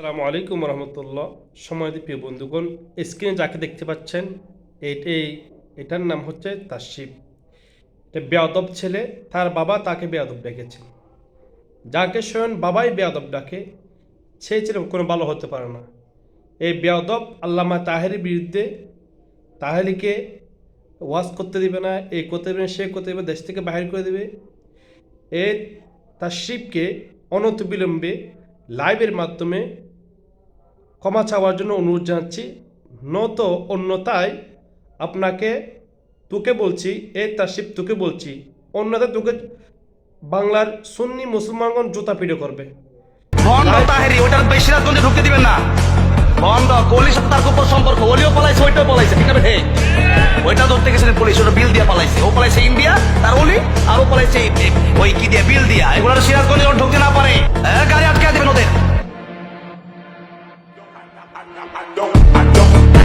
আসসালামু আলাইকুম রহমতুল্লাহ। সময় প্রিয় বন্ধুগণ স্ক্রিনে যাকে দেখতে পাচ্ছেন এইটাই এটার নাম হচ্ছে তাসিফ এটা বেয়াদব ছেলে, তার বাবা তাকে বেয়াদব ডেকেছে। যাকে স্বয়ং বাবাই বেয়াদব ডাকে, সে ছেলে কোনো ভালো হতে পারে না। এই বেয়াদব আল্লামা তাহেরির বিরুদ্ধে তাহেরিকে ওয়াজ করতে দিবে না এই করতে দেবে সে করতে দেবে দেশ থেকে বাহির করে দেবে। এই তাসিফকে অনতিবিলম্বে লাইভের মাধ্যমে ক্ষমা চাওয়ার জন্য অনুরোধ জানাচ্ছি। নত অন্যতায় আপনাকে তোকে বলছি, এ তাসিফ তোকে বলছি অন্যথায় তোকে বাংলার সুন্নি মুসলমানগণ জুতা পিড়ে করবে। না। সম্পর্ক ওইটাও ঠিক আছে? ওইটা ধরতে ওটা বিল দিয়া ও ইন্ডিয়া, তার ওলি আর ও পালাইছে ওই কি দিয়া, বিল দিয়া। এগুলো সিরাজগঞ্জে ঢুকতে না I don't, I don't